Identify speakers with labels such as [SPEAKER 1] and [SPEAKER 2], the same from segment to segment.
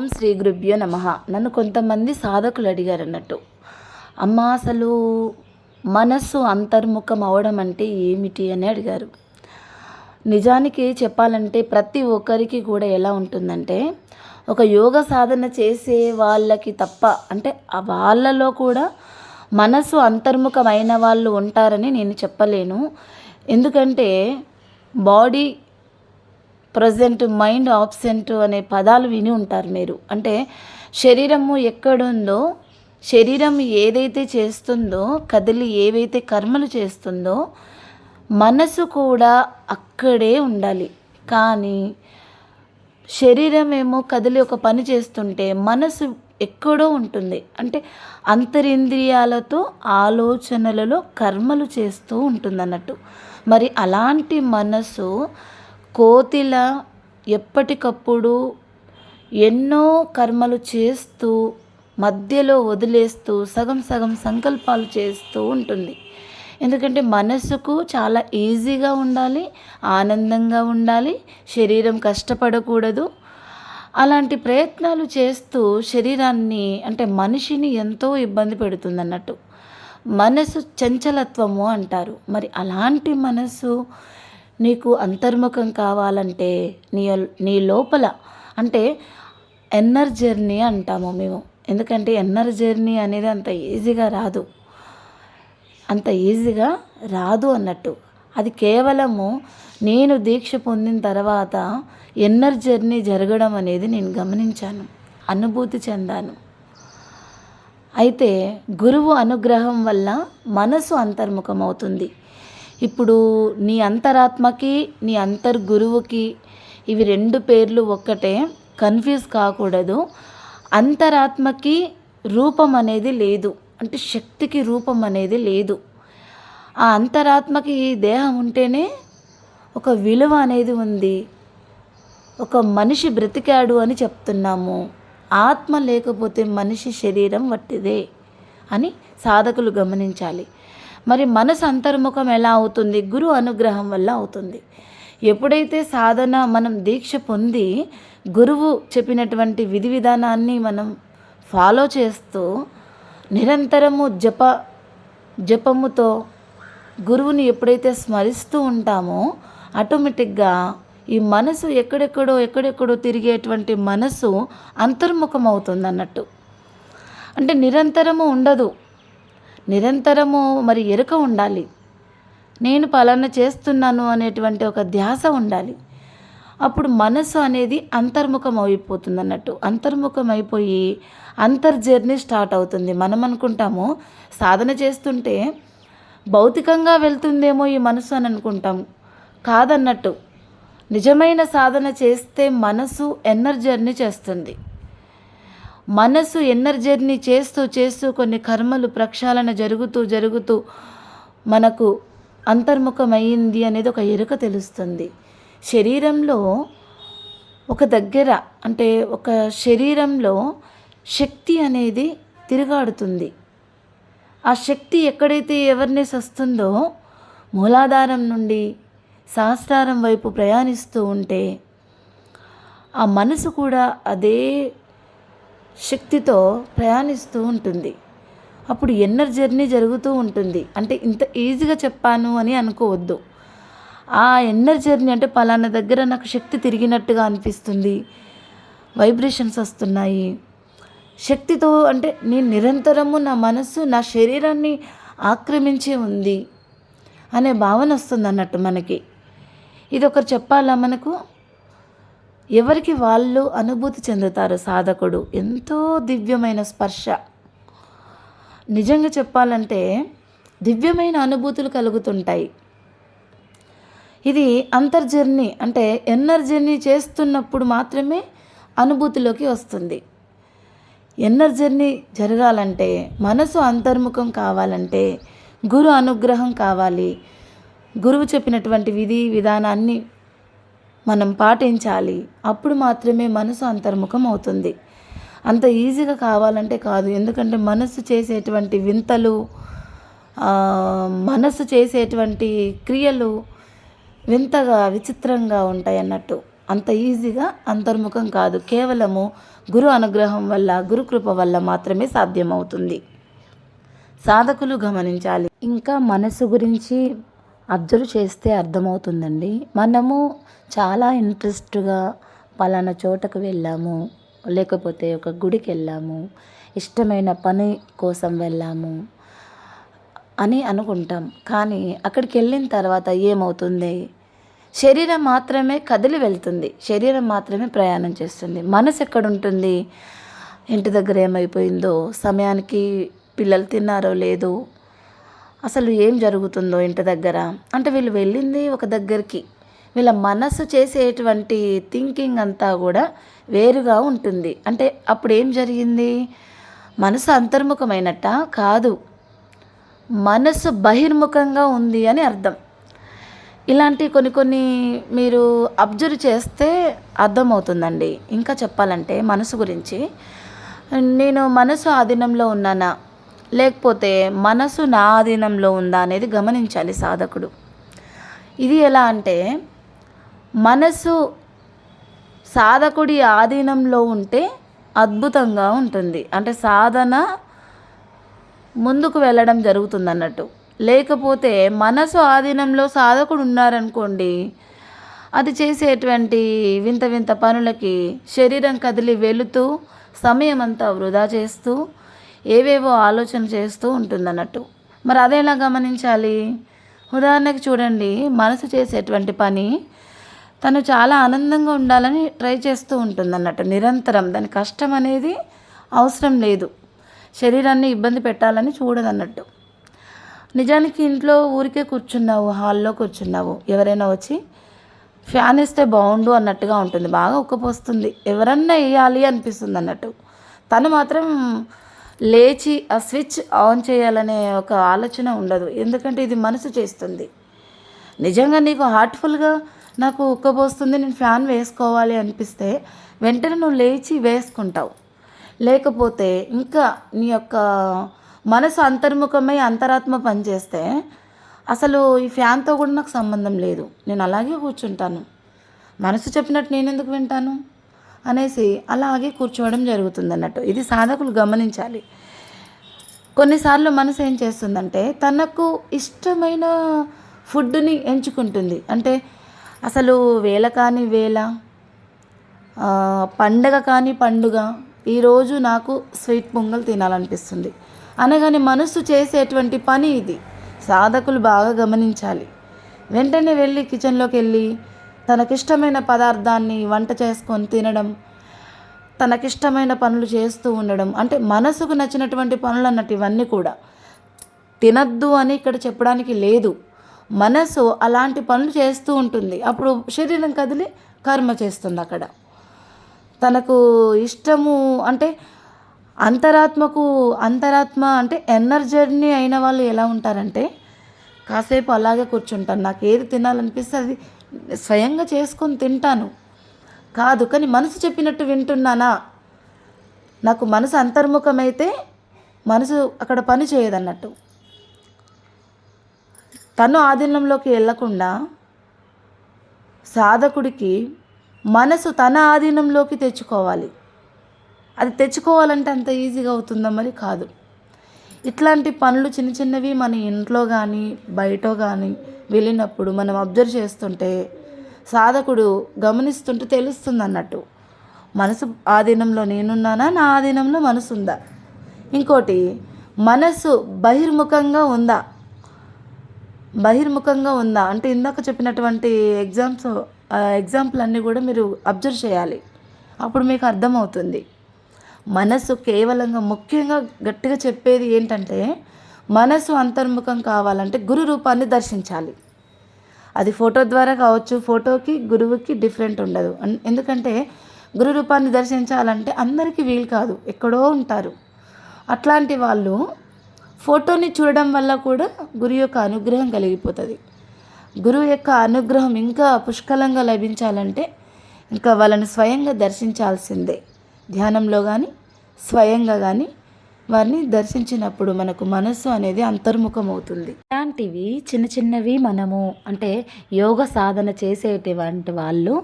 [SPEAKER 1] ఓం శ్రీ గురుభ్యో నమ. నన్ను కొంతమంది సాధకులు అడిగారు అన్నట్టు. అమ్మ అసలు మనస్సు అంతర్ముఖం అవడం అంటే ఏమిటి అని అడిగారు. నిజానికి చెప్పాలంటే ప్రతి ఒక్కరికి కూడా ఎలా ఉంటుందంటే ఒక యోగ సాధన చేసే వాళ్ళకి తప్ప అంటే వాళ్ళలో కూడా మనసు అంతర్ముఖమైన వాళ్ళు ఉంటారని నేను చెప్పలేను. ఎందుకంటే బాడీ ప్రజెంట్ మైండ్ ఆబ్సెంట్ అనే పదాలు విని ఉంటారు మీరు. అంటే శరీరము ఎక్కడుందో శరీరం ఏదైతే చేస్తుందో కదిలి ఏవైతే కర్మలు చేస్తుందో మనసు కూడా అక్కడే ఉండాలి. కానీ శరీరం ఏమో కదిలి ఒక పని చేస్తుంటే మనసు ఎక్కడో ఉంటుంది. అంటే అంతరింద్రియాలతో ఆలోచనలలో కర్మలు చేస్తూ ఉంటుంది అన్నట్టు మరి అలాంటి మనసు కోతిల ఎప్పటికప్పుడు ఎన్నో కర్మలు చేస్తూ మధ్యలో వదిలేస్తూ సగం సగం సంకల్పాలు చేస్తూ ఉంటుంది. ఎందుకంటే మనసుకు చాలా ఈజీగా ఉండాలి ఆనందంగా ఉండాలి శరీరం కష్టపడకూడదు. అలాంటి ప్రయత్నాలు చేస్తూ శరీరాన్ని అంటే మనిషిని ఎంతో ఇబ్బంది పెడుతుంది అన్నట్టు మనసు చంచలత్వము అంటారు. మరి అలాంటి మనసు నీకు అంతర్ముఖం కావాలంటే నీ నీ లోపల అంటే ఎన్నర్ జర్నీ అంటాము మేము. ఎందుకంటే ఎన్నర్ జర్నీ అనేది అంత ఈజీగా రాదు. అంత ఈజీగా రాదు అన్నట్టు. అది కేవలము నేను దీక్ష పొందిన తర్వాత ఎన్నర్ జర్నీ జరగడం అనేది నేను గమనించాను. అనుభూతి చెందాను. అయితే గురువు అనుగ్రహం వల్ల మనసు అంతర్ముఖమవుతుంది. ఇప్పుడు నీ అంతరాత్మకి నీ అంతర్ గురువుకి ఇవి రెండు పేర్లు ఒక్కటే. కన్ఫ్యూజ్ కాకూడదు. అంతరాత్మకి రూపం అనేది లేదు. అంటే శక్తికి రూపం అనేది లేదు. ఆ అంతరాత్మకి దేహం ఉంటేనే ఒక విలువ అనేది ఉంది. ఒక మనిషి బ్రతికాడు అని చెప్తున్నాము. ఆత్మ లేకపోతే మనిషి శరీరం వట్టిదే అని సాధకులు గమనించాలి. మరి మనసు అంతర్ముఖం ఎలా అవుతుంది? గురు అనుగ్రహం వల్ల అవుతుంది. ఎప్పుడైతే సాధన మనం దీక్ష పొంది గురువు చెప్పినటువంటి విధి విధానాన్ని మనం ఫాలో చేస్తూ నిరంతరము జప జపముతో గురువుని ఎప్పుడైతే స్మరిస్తూ ఉంటామో ఆటోమేటిక్గా ఈ మనసు ఎక్కడెక్కడో ఎక్కడెక్కడో తిరిగేటువంటి మనసు అంతర్ముఖం అవుతుంది అన్నట్టు అంటే నిరంతరము ఉండదు. నిరంతరము మరి ఎరుక ఉండాలి. నేను పలానా చేస్తున్నాను అనేటువంటి ఒక ధ్యాస ఉండాలి. అప్పుడు మనసు అనేది అంతర్ముఖం అయిపోతుంది అన్నట్టు అంతర్ముఖం అయిపోయి అంతర్ జర్నీ స్టార్ట్ అవుతుంది. మనం అనుకుంటాము సాధన చేస్తుంటే భౌతికంగా వెళ్తుందేమో ఈ మనసు అని అనుకుంటాం. కాదన్నట్టు. నిజమైన సాధన చేస్తే మనసు ఎన్నర్ జర్నీ చేస్తుంది. మనసు ఎన్నర్ జర్నీ చేస్తూ చేస్తూ కొన్ని కర్మలు ప్రక్షాళన జరుగుతూ జరుగుతూ మనకు అంతర్ముఖమైంది అనేది ఒక ఎరుక తెలుస్తుంది. శరీరంలో ఒక దగ్గర అంటే ఒక శరీరంలో శక్తి అనేది తిరుగాడుతుంది. ఆ శక్తి ఎక్కడైతే ఎవర్నెస్ వస్తుందో మూలాధారం నుండి సహస్రారం వైపు ప్రయాణిస్తూ ఉంటే ఆ మనసు కూడా అదే శక్తితో ప్రయాణిస్తూ ఉంటుంది. అప్పుడు ఎన్నర్ జర్నీ జరుగుతూ ఉంటుంది. అంటే ఇంత ఈజీగా చెప్పాను అని అనుకోవద్దు. ఆ ఎన్నర్ జర్నీ అంటే పలానా దగ్గర నాకు శక్తి తిరిగినట్టుగా అనిపిస్తుంది. వైబ్రేషన్స్ వస్తున్నాయి. శక్తితో అంటే నేను నిరంతరము నా మనసు నా శరీరాన్ని ఆక్రమించే ఉంది అనే భావన వస్తుంది అన్నట్టు మనకి. ఇది ఒకరు చెప్పాలా మనకు? ఎవరికి వాళ్ళు అనుభూతి చెందుతారు సాధకుడు? ఎంతో దివ్యమైన స్పర్శ. నిజంగా చెప్పాలంటే దివ్యమైన అనుభూతులు కలుగుతుంటాయి. ఇది అంతర్జర్నీ అంటే ఎన్నర్ జర్నీ చేస్తున్నప్పుడు మాత్రమే అనుభూతిలోకి వస్తుంది. ఎన్నర్ జర్నీ జరగాలంటే మనసు అంతర్ముఖం కావాలంటే గురు అనుగ్రహం కావాలి. గురువు చెప్పినటువంటి విధి విధానాన్ని మనం పాటించాలి. అప్పుడు మాత్రమే మనసు అంతర్ముఖం అవుతుంది. అంత ఈజీగా కావాలంటే కాదు. ఎందుకంటే మనసు చేసేటువంటి వింతలు మనసు చేసేటువంటి క్రియలు వింతగా విచిత్రంగా ఉంటాయి అన్నట్టు. అంత ఈజీగా అంతర్ముఖం కాదు. కేవలము గురు అనుగ్రహం వల్ల గురుకృప వల్ల మాత్రమే సాధ్యమవుతుంది. సాధకులు గమనించాలి. ఇంకా మనసు గురించి అబ్జర్వ్ చేస్తే అర్థమవుతుందండి. మనము చాలా ఇంట్రెస్ట్గా పలానా చోటకు వెళ్ళాము లేకపోతే ఒక గుడికి వెళ్ళాము ఇష్టమైన పని కోసం వెళ్ళాము అని అనుకుంటాం. కానీ అక్కడికి వెళ్ళిన తర్వాత ఏమవుతుంది? శరీరం మాత్రమే కదిలి వెళ్తుంది. శరీరం మాత్రమే ప్రయాణం చేస్తుంది. మనసు ఎక్కడుంటుంది? ఇంటి దగ్గర ఏమైపోయిందో? సమయానికి పిల్లలు తిన్నారో లేదో? అసలు ఏం జరుగుతుందో ఇంటి దగ్గర? అంటే వీళ్ళు వెళ్ళింది ఒక దగ్గరికి. వీళ్ళ మనసు చేసేటువంటి థింకింగ్ అంతా కూడా వేరుగా ఉంటుంది. అంటే అప్పుడు ఏం జరిగింది? మనసు అంతర్ముఖమైనట్ట కాదు. మనసు బహిర్ముఖంగా ఉంది అని అర్థం. ఇలాంటి కొన్ని కొన్ని మీరు అబ్జర్వ్ చేస్తే అర్థమవుతుందండి. ఇంకా చెప్పాలంటే మనసు గురించి. నేను మనసు ఆధీనంలో ఉన్నానా? లేకపోతే మనసు నా ఆధీనంలో ఉందా అనేది గమనించాలి సాధకుడు. ఇది ఎలా అంటే మనసు సాధకుడి ఆధీనంలో ఉంటే అద్భుతంగా ఉంటుంది. అంటే సాధన ముందుకు వెళ్ళడం జరుగుతుంది అన్నట్టు లేకపోతే మనసు ఆధీనంలో సాధకుడు ఉన్నారనుకోండి అది చేసేటువంటి వింత వింత పనులకి శరీరం కదిలి వెళుతూ సమయం అంతా వృధా చేస్తూ ఏవేవో ఆలోచన చేస్తూ ఉంటుందన్నట్టు. మరి అదేలా గమనించాలి? ఉదాహరణకి చూడండి మనసు చేసేటువంటి పని తను చాలా ఆనందంగా ఉండాలని ట్రై చేస్తూ ఉంటుంది అన్నట్టు నిరంతరం దాని కష్టం అనేది అవసరం లేదు. శరీరాన్ని ఇబ్బంది పెట్టాలని చూడదన్నట్టు. నిజానికి ఇంట్లో ఊరికే కూర్చున్నావు హాల్లో కూర్చున్నావు. ఎవరైనా వచ్చి ఫ్యాన్ ఇస్తే బాగుండు అన్నట్టుగా ఉంటుంది. బాగా ఉక్కపోస్తుంది. ఎవరన్నా వేయాలి అనిపిస్తుంది అన్నట్టు తను మాత్రం లేచి ఆ స్విచ్ ఆన్ చేయాలనే ఒక ఆలోచన ఉండదు. ఎందుకంటే ఇది మనసు చేస్తుంది. నిజంగా నీకు హార్ట్ఫుల్గా నాకు ఉక్కబోస్తుంది నేను ఫ్యాన్ వేసుకోవాలి అనిపిస్తే వెంటనే నువ్వు లేచి వేసుకుంటావు. లేకపోతే ఇంకా నీ యొక్క మనసు అంతర్ముఖమై అంతరాత్మ పనిచేస్తే అసలు ఈ ఫ్యాన్తో కూడా నాకు సంబంధం లేదు. నేను అలాగే కూర్చుంటాను. మనసు చెప్పినట్టు నేను ఎందుకు వింటాను? అనేసి అలాగే కూర్చోవడం జరుగుతుంది అన్నట్టు ఇది సాధకులు గమనించాలి. కొన్నిసార్లు మనసు ఏం చేస్తుందంటే తనకు ఇష్టమైన ఫుడ్ని ఎంచుకుంటుంది. అంటే అసలు వేల కాని వేల పండగ కాని పండుగ ఈరోజు నాకు స్వీట్ పొంగల్ తినాలనిపిస్తుంది. అనగానే మనసు చేసేటువంటి పని ఇది. సాధకులు బాగా గమనించాలి. వెంటనే వెళ్ళి కిచెన్లోకి వెళ్ళి తనకిష్టమైన పదార్థాన్ని వంట చేసుకొని తినడం తనకిష్టమైన పనులు చేస్తూ ఉండడం అంటే మనసుకు నచ్చినటువంటి పనులు అన్నట్టు ఇవన్నీ కూడా. తినద్దు అని ఇక్కడ చెప్పడానికి లేదు. మనసు అలాంటి పనులు చేస్తూ ఉంటుంది. అప్పుడు శరీరం కదిలి కర్మ చేస్తుంది అక్కడ. తనకు ఇష్టము అంటే అంతరాత్మకు అంతరాత్మ అంటే ఎనర్జర్నీ అయిన వాళ్ళు ఎలా ఉంటారంటే కాసేపు అలాగే కూర్చుంటారు. నాకు ఏది తినాలనిపిస్తే అది స్వయంగా చేసుకొని తింటాను. కాదు కానీ మనసు చెప్పినట్టు వింటున్నానా? నాకు మనసు అంతర్ముఖమైతే మనసు అక్కడ పని చేయదన్నట్టు. తను ఆధీనంలోకి వెళ్ళకుండా సాధకుడికి మనసు తన ఆధీనంలోకి తెచ్చుకోవాలి. అది తెచ్చుకోవాలంటే అంత ఈజీగా అవుతుందా మరి కాదు. ఇట్లాంటి పనులు చిన్న చిన్నవి మన ఇంట్లో కానీ బయట కానీ వెళ్ళినప్పుడు మనం అబ్జర్వ్ చేస్తుంటే సాధకుడు గమనిస్తుంటే తెలుస్తుంది అన్నట్టు మనసు ఆధీనంలో నేనున్నానా? నా ఆధీనంలో మనసు ఉందా ఇంకోటి మనసు బహిర్ముఖంగా ఉందా? బహిర్ముఖంగా ఉందా? అంటే ఇందాక చెప్పినటువంటి ఎగ్జామ్స్ ఎగ్జాంపుల్ అన్నీ కూడా మీరు అబ్జర్వ్ చేయాలి. అప్పుడు మీకు అర్థమవుతుంది. మనసు కేవలంగా ముఖ్యంగా గట్టిగా చెప్పేది ఏంటంటే మనసు అంతర్ముఖం కావాలంటే గురు రూపాన్ని దర్శించాలి. అది ఫోటో ద్వారా కావచ్చు ఫోటోకి గురువుకి డిఫరెంట్ ఉండదు. ఎందుకంటే గురు రూపాన్ని దర్శించాలంటే అందరికీ వీలు కాదు ఎక్కడో ఉంటారు. అట్లాంటి వాళ్ళు ఫోటోని చూడడం వల్ల కూడా గురు యొక్క అనుగ్రహం కలిగిపోతుంది. గురువు యొక్క అనుగ్రహం ఇంకా పుష్కలంగా లభించాలంటే ఇంకా వాళ్ళని స్వయంగా దర్శించాల్సిందే. ధ్యానంలో కానీ స్వయంగా కానీ వారిని దర్శించినప్పుడు మనకు మనస్సు అనేది అంతర్ముఖం అవుతుంది ఇలాంటివి చిన్న చిన్నవి మనము అంటే యోగ సాధన చేసేటువంటి వాళ్ళు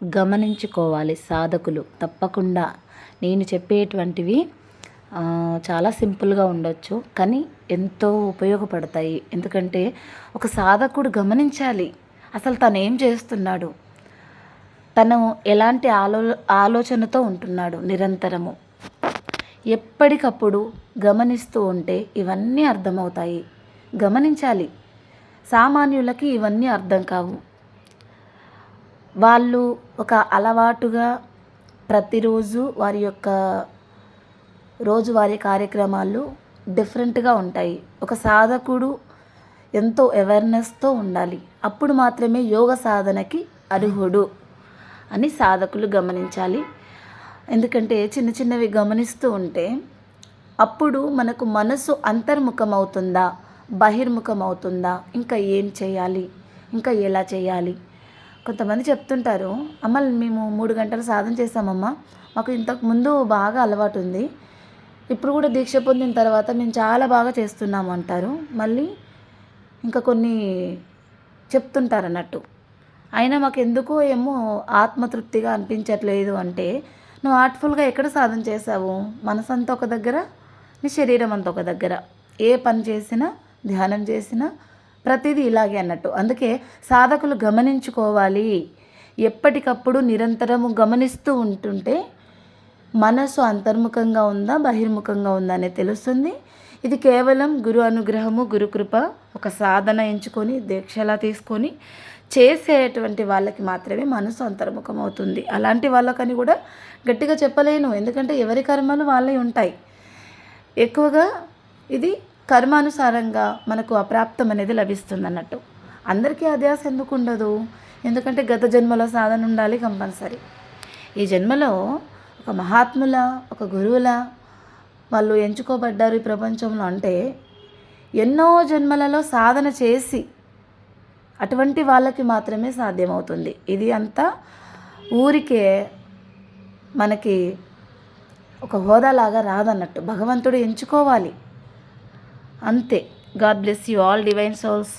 [SPEAKER 1] గమనించుకోవాలి సాధకులు. తప్పకుండా నేను చెప్పేటువంటివి చాలా సింపుల్గా ఉండొచ్చు. కానీ ఎంతో ఉపయోగపడతాయి. ఎందుకంటే ఒక సాధకుడు గమనించాలి. అసలు తను ఏం చేస్తున్నాడు? తను ఎలాంటి ఆలో ఆలోచనతో ఉంటున్నాడు? నిరంతరము. ఎప్పటికప్పుడు గమనిస్తూ ఉంటే ఇవన్నీ అర్థమవుతాయి. గమనించాలి. సామాన్యులకి ఇవన్నీ అర్థం కావు. వాళ్ళు ఒక అలవాటుగా ప్రతిరోజు వారి యొక్క రోజువారీ కార్యక్రమాలు డిఫరెంట్గా ఉంటాయి. ఒక సాధకుడు ఎంతో అవేర్నెస్తో ఉండాలి. అప్పుడు మాత్రమే యోగ సాధనకి అర్హుడు అని సాధకులు గమనించాలి. ఎందుకంటే చిన్న చిన్నవి గమనిస్తూ ఉంటే అప్పుడు మనకు మనసు అంతర్ముఖం అవుతుందా బహిర్ముఖం అవుతుందా ఇంకా ఏం చేయాలి? ఇంకా ఎలా చేయాలి? కొంతమంది చెప్తుంటారు అమ్మ మేము మూడు గంటలు సాధన చేసామమ్మా మాకు ఇంతకు ముందు బాగా అలవాటు ఉంది. ఇప్పుడు కూడా దీక్ష పొందిన తర్వాత మేము చాలా బాగా చేస్తున్నాము అంటారు. మళ్ళీ ఇంకా కొన్ని చెప్తుంటారు అన్నట్టు. అయినా మాకు ఎందుకో ఏమో ఆత్మతృప్తిగా అనిపించట్లేదు అంటే నువ్వు ఆర్ట్ఫుల్గా ఎక్కడ సాధన చేసావు మనసు అంతా ఒక దగ్గర? నీ శరీరం అంతా ఒక దగ్గర? ఏ పని చేసినా ధ్యానం చేసినా ప్రతిదీ ఇలాగే అన్నట్టు. అందుకే సాధకులు గమనించుకోవాలి. ఎప్పటికప్పుడు నిరంతరము గమనిస్తూ ఉంటుంటే మనసు అంతర్ముఖంగా ఉందా బహిర్ముఖంగా ఉందా అనేది తెలుస్తుంది. ఇది కేవలం గురు అనుగ్రహము గురుకృప ఒక సాధన ఎంచుకొని దీక్షలా తీసుకొని చేసేటువంటి వాళ్ళకి మాత్రమే మనసు అంతర్ముఖం అవుతుంది. అలాంటి వాళ్ళకని కూడా గట్టిగా చెప్పలేను. ఎందుకంటే ఎవరి కర్మలు వాళ్ళే ఉంటాయి. ఎక్కువగా ఇది కర్మానుసారంగా మనకు అప్రాప్తం అనేది లభిస్తుంది అన్నట్టు అందరికీ అధ్యాస ఎందుకు ఉండదు? ఎందుకంటే గత జన్మలో సాధన ఉండాలి కంపల్సరీ. ఈ జన్మలో ఒక మహాత్ముల ఒక గురువుల వాళ్ళు ఎంచుకోబడ్డారు ఈ ప్రపంచంలో అంటే ఎన్నో జన్మలలో సాధన చేసి అటువంటి వాళ్ళకి మాత్రమే సాధ్యమవుతుంది. ఇది అంతా ఊరికే మనకి ఒక హోదాలాగా రాదన్నట్టు. భగవంతుడు ఎంచుకోవాలి. అంతే. God bless you all divine souls.